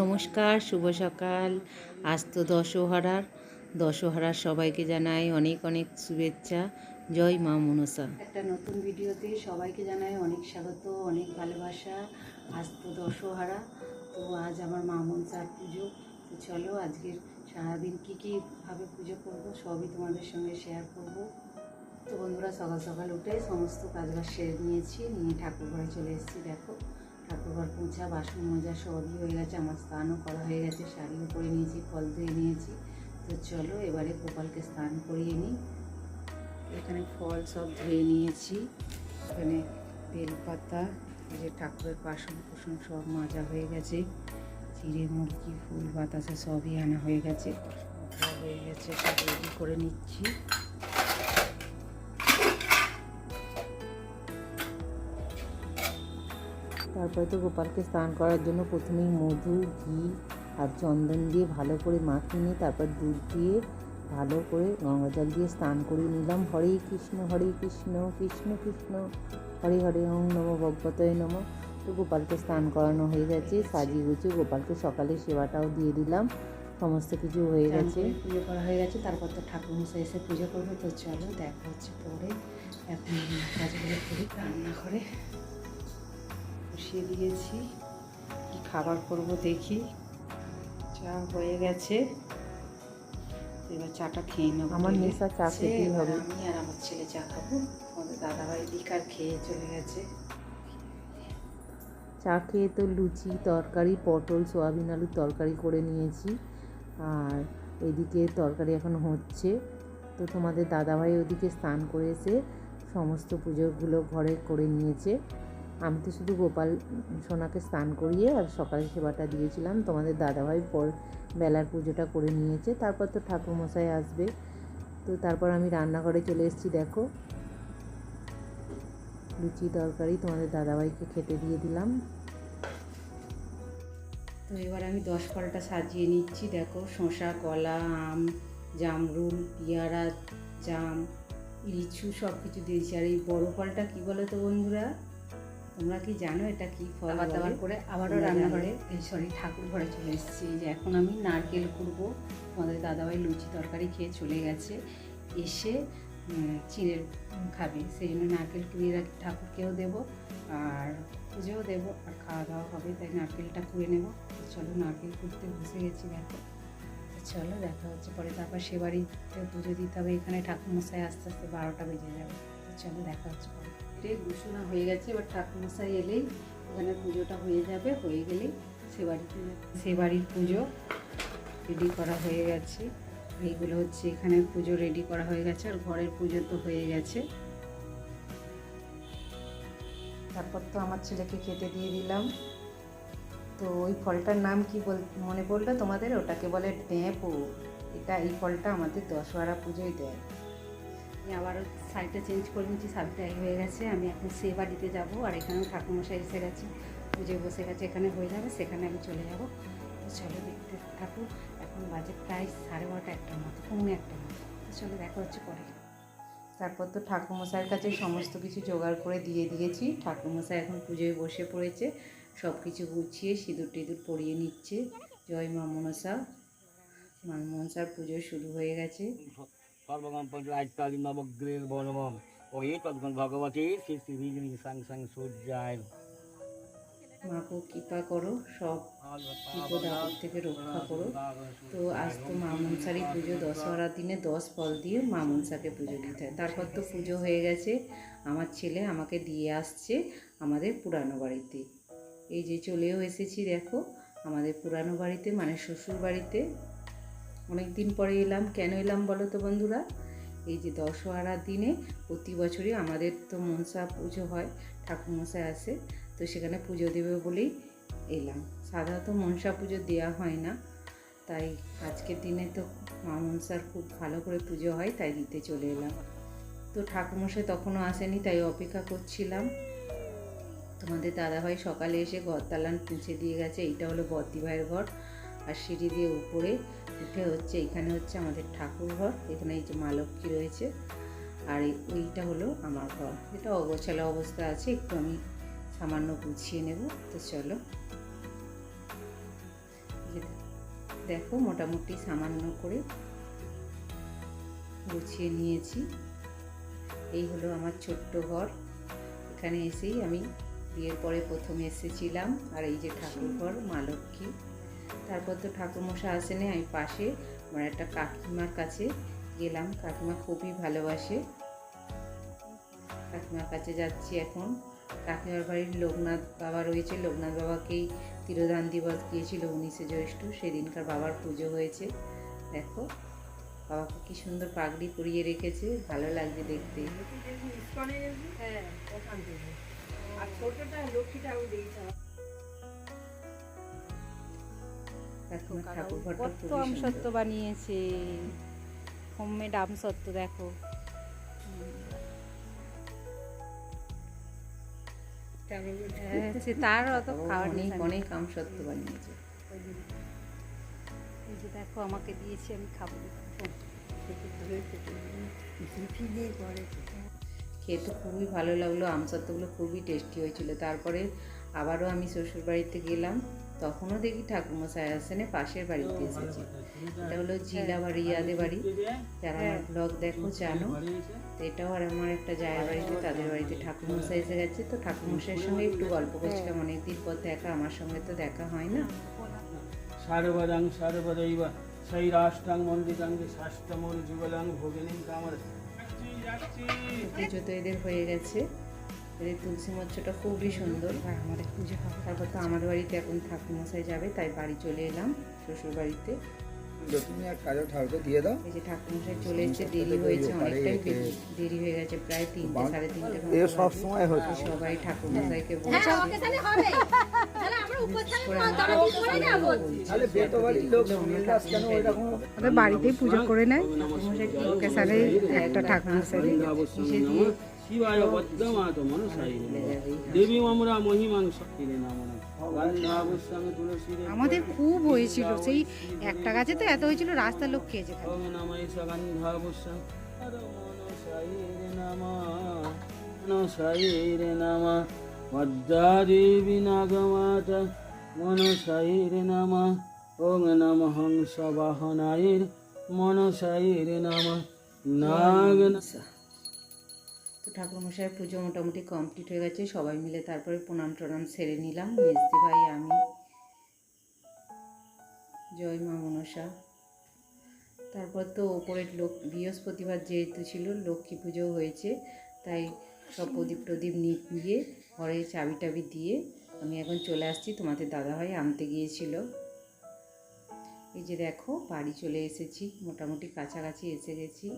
নমস্কার, শুভ সকাল। আজ তো দশহারার। দশহারার সবাইকে জানাই অনেক অনেক শুভেচ্ছা। জয় মা মনসা। একটা নতুন ভিডিওতে সবাইকে জানাই অনেক স্বাগত, অনেক ভালোবাসা। আজ তো দশহারা, তো আজ আমার মা মনসার পুজো। তো চলো আজকের সারাদিন কী কীভাবে পুজো করব, সবই তোমাদের সঙ্গে শেয়ার করব। তো বন্ধুরা, সকাল সকাল উঠে সমস্ত কাজবাজ সেরে নিয়েছি, নিয়ে ঠাকুর ঘরে চলে এসেছি, দেখো। ঠাকুর ঘর পোঁছা বাসন মজা সবই হয়ে গেছে, আমার স্নানও করা হয়ে গেছে, শাড়িও পরে নিয়েছি, ফল ধুয়ে নিয়েছি। তো চলো এবারে গোপালকে স্নান করিয়ে নিই। এখানে ফল সব ধুয়ে নিয়েছি। এখানে বেলপাতা, এই যে ঠাকুরের বাসন কুসন সব মাজা হয়ে গেছে। চিড়ে, মুরগি, ফুল, বাতাসা সবই আনা হয়ে গেছে। হয়ে গেছে, সব রেডি করে নিচ্ছি। তারপরে তো গোপালকে স্নান করার জন্য প্রথমেই মধু ঘি আর চন্দন দিয়ে ভালো করে মাখিয়ে নিয়ে তারপর দুধ দিয়ে ভালো করে গঙ্গা জল দিয়ে স্নান করিয়ে নিলাম। হরে কৃষ্ণ হরে কৃষ্ণ কৃষ্ণ কৃষ্ণ হরে হরে ওম নম ভগবতয় নম। তো গোপালকে স্নান করানো হয়ে গেছে সাজিয়ে গুছিয়ে গোপালকে সকালে সেবাটাও দিয়ে দিলাম। সমস্ত কিছু হয়ে গেছে। পুজো করা হয়ে গেছে তারপর তো ঠাকুর মশাই এসে পুজো করবে। তো চলো দেখা হচ্ছে পরে। এখন কাজগুলো করি রান্না করে বসিয়ে দিয়েছি। কি খাবার করব দেখি। চা হয়ে গেছে। এবার চাটা খেয়ে নেব। আমার নেশা চা খেতেই হবে। আমি আর আমার ছেলে চা খাব। আমাদের দাদাভাই দিকার খেয়ে চলে গেছে। চা খেয়ে তো লুচি তরকারি পটল সোয়াবিন আলুর তরকারি করে নিয়েছি। আর এদিকে তরকারি এখন হচ্ছে। তো তোমাদের দাদাভাই ওদিকে স্নান করে এসে সমস্ত পুজোগুলো ঘরে করে নিয়েছে। আমি তো শুধু গোপাল সোনাকে স্নান করিয়ে আর সকালে সেবাটা দিয়েছিলাম। তোমাদের দাদাভাই পর বেলার পুজোটা করে নিয়েছে। তারপর তো ঠাকুরমশাই আসবে। তো তারপর আমি রান্নাঘরে চলে এসেছি, দেখো। লুচি তরকারি তোমাদের দাদাভাইকে খেতে দিয়ে দিলাম। তো এবার আমি দশ ফলটা সাজিয়ে নিচ্ছি, দেখো। শসা, কলা, আম, জামরুল, পেয়ারা, জাম, লিচু সব কিছু দিয়েছি। আর এই বড় ফলটা কি বলো তো বন্ধুরা? তোমরা কি জানো এটা কি ফল দাবার করে আবারও রান্নাঘরে এই সরি ঠাকুর ঘরে চলে এসেছি। যে এখন আমি নারকেল কুড়বো। আমাদের দাদাভাই লুচি তরকারি খেয়ে চলে গেছে। এসে চিড়ের খাবে। সেই জন্য নারকেল কুড়িয়ে রাখি ঠাকুরকেও দেবো আর পুজোও দেবো আর খাওয়া দাওয়া হবে। তাই নারকেলটা কুড়ে নেব। চলো নারকেল কুড়তে বসে গেছি দেখো। চলো দেখা হচ্ছে পরে। তারপর সে বাড়িতে পুজো দিতে হবে। এখানে ঠাকুরমশাই আস্তে আস্তে বারোটা বেজে যাবে। চলো দেখা হচ্ছে পরে। এটাই ঘোষণা হয়ে গেছে, এবার ঠাকুরমশাই এলেই ওখানে পুজোটা হয়ে যাবে, হয়ে গেলেই সে বাড়িতে সে বাড়ির পুজো রেডি করা হয়ে গেছে। এইগুলো হচ্ছে এখানে পুজো রেডি করা হয়ে গেছে, আর ঘরের পুজো তো হয়ে গেছে। তারপর তো আমার ছেলেকে খেতে দিয়ে দিলাম। তো ওই ফলটার নাম কি বল, মনে পড়ল তোমাদের? ওটাকে বলে ড্যাঁপো এটা এই ফলটা আমাদের দশহরা পুজোয় দেয়। আবারও শাড়িটা চেঞ্জ করে নিচ্ছি, শাড়িটা হয়ে গেছে, আমি এখন সে বাড়িতে যাব, আর এখানেও ঠাকুরমশাই এসে গেছে, পুজো বসে গেছে, এখানে হয়ে যাবে, সেখানে আমি চলে যাব। চলো দেখতে থাকুন, এখন বাজে প্রায় সাড়ে বারোটা একটা মতো, পৌনে একটা মতো। চলো দেখা হচ্ছে পরে। তারপর তো ঠাকুরমশাইয়ের কাছে সমস্ত কিছু জোগাড় করে দিয়ে দিয়েছি ঠাকুমশাই এখন পুজোয় বসে পড়েছে সব কিছু গুছিয়ে সিঁদুর টিঁদুর পরিয়ে নিচ্ছে। জয় মা মনসা, মা মনসার পুজো শুরু হয়ে গেছে। সর্বগম ভগবতী শ্রী শ্রী সাং সাং সূর্যায়। কৃপা করো, সব বিপদ থেকে রক্ষা করো। তো আজ তো পুজো, দশহরার দিনে দশ ফল দিয়ে মা পুজো দিতে হয়। তারপর তো পুজো হয়ে গেছে। আমার ছেলে আমাকে দিয়ে আসছে আমাদের পুরানো বাড়িতে। এই যে চলেও এসেছি, দেখো, আমাদের পুরানো বাড়িতে মানে শ্বশুর বাড়িতে অনেক দিন পরে এলাম। কেন এলাম বলো তো বন্ধুরা? এই যে দশহরার দিনে প্রতি বছরই আমাদের তো মনসা পুজো হয়, ঠাকুরমশাই আসে, তো সেখানে পুজো দেবে বলেই এলাম। সাধারণত মনসা পুজো দেওয়া হয় না, তাই আজকের দিনে তো মা মনসার খুব ভালো করে পুজো হয়, তাই দিতে চলে এলাম। তো ঠাকুরমশাই তখনও আসেনি, তাই অপেক্ষা করছিলাম। তোমাদের দাদাভাই সকালে এসে ঘর তালান পুঁছে দিয়ে গেছে, এইটা হলো বদ্দি ভাইয়ের ঘর। আর সিঁড়ি দিয়ে উপরে উঠে হচ্ছে, এখানে হচ্ছে আমাদের ঠাকুর ঘর, এখানে এই যে মা লক্ষ্মী রয়েছে। আর ওইটা হলো আমার ঘর। এটা অগোছালো অবস্থা আছে, একটু আমি সামান্য গুছিয়ে নেব। তো চলো। দেখো, মোটামুটি সামান্য করে গুছিয়ে নিয়েছি। এই হলো আমার ছোট্ট ঘর। এখানে এসেই আমি বিয়ের পরে প্রথম এসেছিলাম। আর এই যে ঠাকুর ঘর, মা লক্ষ্মী। তারপর তো ঠাকুরমশা আসেনি, আমি পাশে। আমার একটা কাকিমার কাছে গেলাম, কাকিমা খুবই ভালোবাসে। কাকিমার কাছে যাচ্ছি এখন। কাকিমার বাড়ির লোকনাথ বাবা রয়েছে। লোকনাথ বাবাকেই তিরোধান দিবস গিয়েছিল উনিশে জ্যৈষ্ঠ। সেদিনকার বাবার পুজো হয়েছে। দেখো, বাবাকে কি সুন্দর পাগড়ি পরিয়ে রেখেছে। ভালো লাগছে দেখতে। ঠাকুর ঘরটা কত আমসত্ব বানিয়েছে। হোমমেড আমসত্ব দেখো। হ্যাঁ, তার অত খাওয়ার নেই। অনেক আম বানিয়েছে। এই যে দেখো আমাকে দিয়েছে আমি খাব। খেতে খুবই ভালো লাগল আমসত্ত্বগুলো খুবই টেস্টি হয়েছিল। তারপরে আবারও আমি শ্বশুর বাড়িতে গেলাম। তখনও দেখি ঠাকুরমশাই আসেনে পাশের বাড়িতে এসেছি। এটা হলো জিলা বাড়ি ইয়াদে বাড়ি। যারা আমার ব্লগ দেখো জানো। তো এটাও আর আমার একটা জায়ের বাড়িতে তাদের বাড়িতে ঠাকুমশাই এসে গেছে। তো ঠাকুমশাইয়ের সঙ্গে একটু গল্প করছিলাম অনেকদিন পর দেখা আমার সঙ্গে তো দেখা হয় না। সর্বদং সর্বদৈব শৈরাষ্টং মন্দিরং শাষ্টমূল যুগলং ভোগিনীং কামর। পুজো তো এদের হয়ে গেছে। এদের তুলসী মচ্ছটা খুবই সুন্দর। আর আমাদের পুজো হবে তারপর তো আমার বাড়িতে এখন ঠাকুরমশাই যাবে তাই বাড়ি চলে এলাম শ্বশুর বাড়িতে তুমি আর কাজে ঠাকুরকে দিয়ে দাও। এই যে ঠাকুরমশাই চলে এসেছে দেরি হয়েছে অনেকটাই দেরি- হয়ে গেছে প্রায় তিনটে সাড়ে তিনটে এ সব সময় হচ্ছে। সবাই ঠাকুরমশাইকে বলছে। রকম ওদের বাড়িতেই পুজো করে নেয়। একটা ঠাকুর শিবায় পদ্মমাত মনসাই দেবী আমরা মহিমাং শক্তিরে নামনা গন্ধাবস্যাং তুলসীরে আমাদের খুব হয়েছিল সেই একটা গাছে তো এত হয়েছিল রাস্তার লোক খেয়েছে নমঃ গন্ধাবস্যাং মনসাইরে নমঃ। মনসাইরে নমঃ। পদ্মাদেবী নাগমাত মনসাইরে নমঃ। নমঃ নমঃ। নাগ ঠাকুরমশাই পুজো মোটামুটি কমপ্লিট হয়ে গেছে, সবাই মিলে তারপরে প্রণাম টনাম সেরে নিলাম। মেজদি ভাই, আমি। জয় মা মনসা। তারপর তো ওপরের লোক, বৃহস্পতিবার যেহেতু ছিল, লক্ষ্মী পুজো হয়েছে, তাই সব প্রদীপ টদীপ নিয়ে ঘরে চাবি টাবি দিয়ে আমি এখন চলে আসছি। তোমাদের দাদাভাই আনতে গিয়েছিল। এই যে দেখো, বাড়ি চলে এসেছি, মোটামুটি কাছাকাছি এসে গেছি।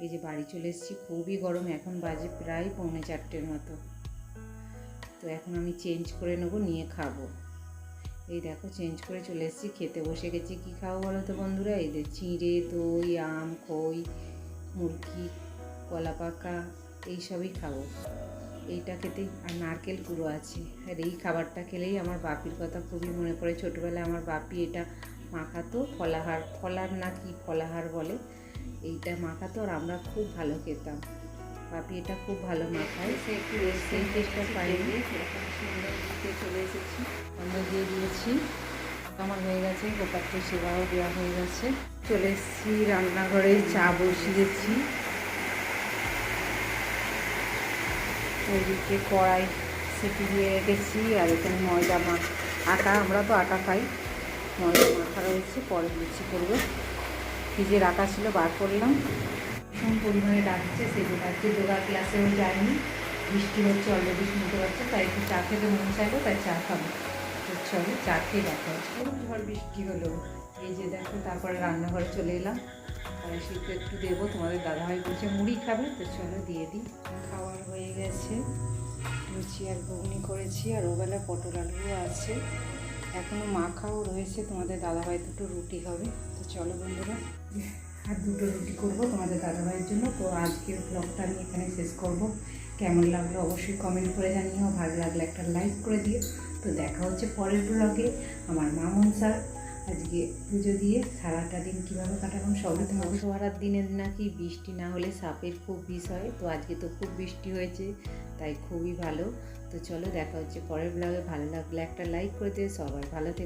এই যে বাড়ি চলে এসেছি, খুবই গরম, এখন বাজে প্রায় পৌনে চারটের মতো। তো এখন আমি চেঞ্জ করে নেব, নিয়ে খাব। এই দেখো চেঞ্জ করে চলে এসেছি, খেতে বসে গেছি। কি খাব বলো তো বন্ধুরা? এই যে চিঁড়ে, দই, আম, খই, মুরগি, কলা পাকা, এইসবই খাব। এইটা খেতেই আর নারকেল কুড়ো আছে। আর এই খাবারটা খেলেই আমার বাপির কথা খুবই মনে পড়ে। ছোটোবেলায় আমার বাপি এটা মাখাতো, ফলাহার ফলার না কি ফলাহার বলে এইটা মাখাতো আর আমরা খুব ভালো খেতাম। পাপি এটা খুব ভালো মাখায় সে একটু সেই টেস্টটা পাইনি চলে এসেছি। আমরা দিয়ে দিয়েছি। আমার হয়ে গেছে গোপাত্র সেবাও দেওয়া হয়ে গেছে। চলে এসেছি রান্নাঘরে চা বসিয়েছি। ওইদিকে কড়াই সিটি দিয়ে রেখেছি আর এখানে ময়দা মা আটা আমরা তো আটা খাই। ময়দা মাখা রয়েছে পরে লুচি করব। ফ্রিজে রাখা ছিল, বার করলাম। ভীষণ পরিমাণে ডাকছে, সেই আজকে যোগা ক্লাসেও যায়নি বৃষ্টি হচ্ছে অলরেডি শুনতে পাচ্ছে, তাই একটু চা খেতে মন চাইলো, তাই চা খাব। তো চলো, চা খেয়ে দেখা হচ্ছে। ঝড় বৃষ্টি হলো। এই যে দেখো, তারপরে রান্নাঘরে চলে এলাম। শীত একটু দেবো, তোমাদের দাদাভাই বলছে মুড়ি খাবে, তো চলো দিয়ে দিই। খাওয়ার হয়ে গেছে। লুচি আর ঘুগনি করেছি, আর ওবেলা পটল আলুও আছে। এখনও মাখাও রয়েছে, তোমাদের দাদাভাই দুটো রুটি হবে। তো চলো বন্ধুরা, আর দুটো রুটি করব তোমাদের দাদাভাইয়ের জন্য। তো আজকের ব্লগটা আমি এখানে শেষ করব। কেমন লাগল অবশ্যই কমেন্ট করে জানিও। ভালো লাগলে একটা লাইক করে দিও। তো দেখা হচ্ছে পরের ব্লগে আমার মামুন স্যার আজকে পুজো দিয়ে সারাটা দিন কীভাবে কাটালাম সবই সোহারার দিনের নাকি। বৃষ্টি না হলে সাপের খুব বিষ হয়, তো আজকে তো খুব বৃষ্টি হয়েছে, তাই খুবই ভালো। তো চলো দেখা হচ্ছে পরের ব্লগে ভালো লাগলে একটা লাইক করে দিয়ে সবাই ভালো থেকে।